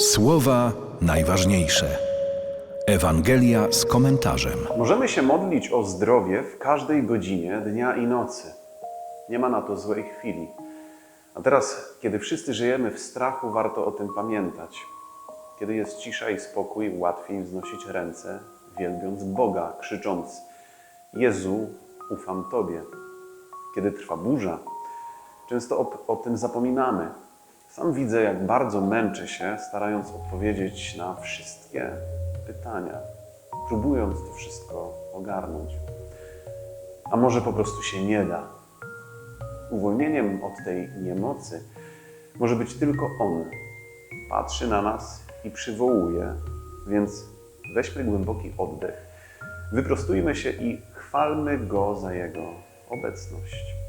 Słowa najważniejsze. Ewangelia z komentarzem. Możemy się modlić o zdrowie w każdej godzinie dnia i nocy. Nie ma na to złej chwili. A teraz, kiedy wszyscy żyjemy w strachu, warto o tym pamiętać. Kiedy jest cisza i spokój, łatwiej wznosić ręce, wielbiąc Boga, krzycząc: Jezu, ufam Tobie. Kiedy trwa burza, często o, o tym zapominamy. Sam widzę, jak bardzo męczę się, starając odpowiedzieć na wszystkie pytania, próbując to wszystko ogarnąć. A może po prostu się nie da. Uwolnieniem od tej niemocy może być tylko On. Patrzy na nas i przywołuje, więc weźmy głęboki oddech, wyprostujmy się i chwalmy Go za Jego obecność.